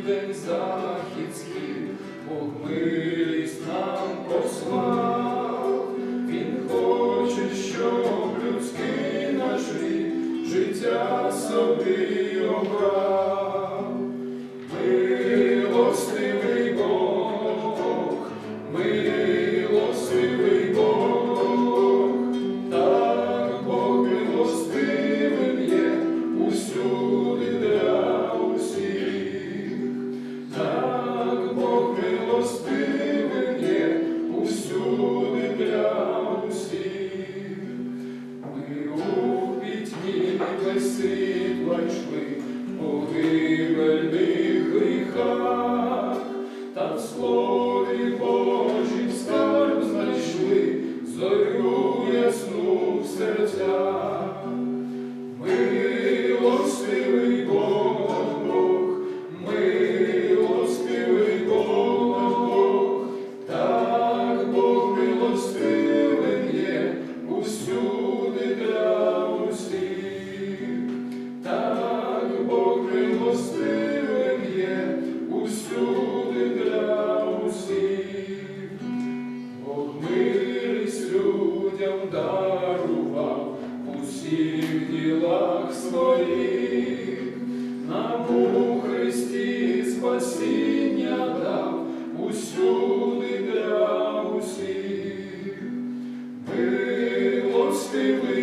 південь, захід, схід, Бог милість нам послав. Він хоче, щоб людський наш рід життя собі обрав. Божім скарб знайшли, зорю ясну в серцях. усюди для усіх, Бог милість людям дарував усіх ділах своїх, нам у Христі спасіння дав усюди для усіх. Милостивий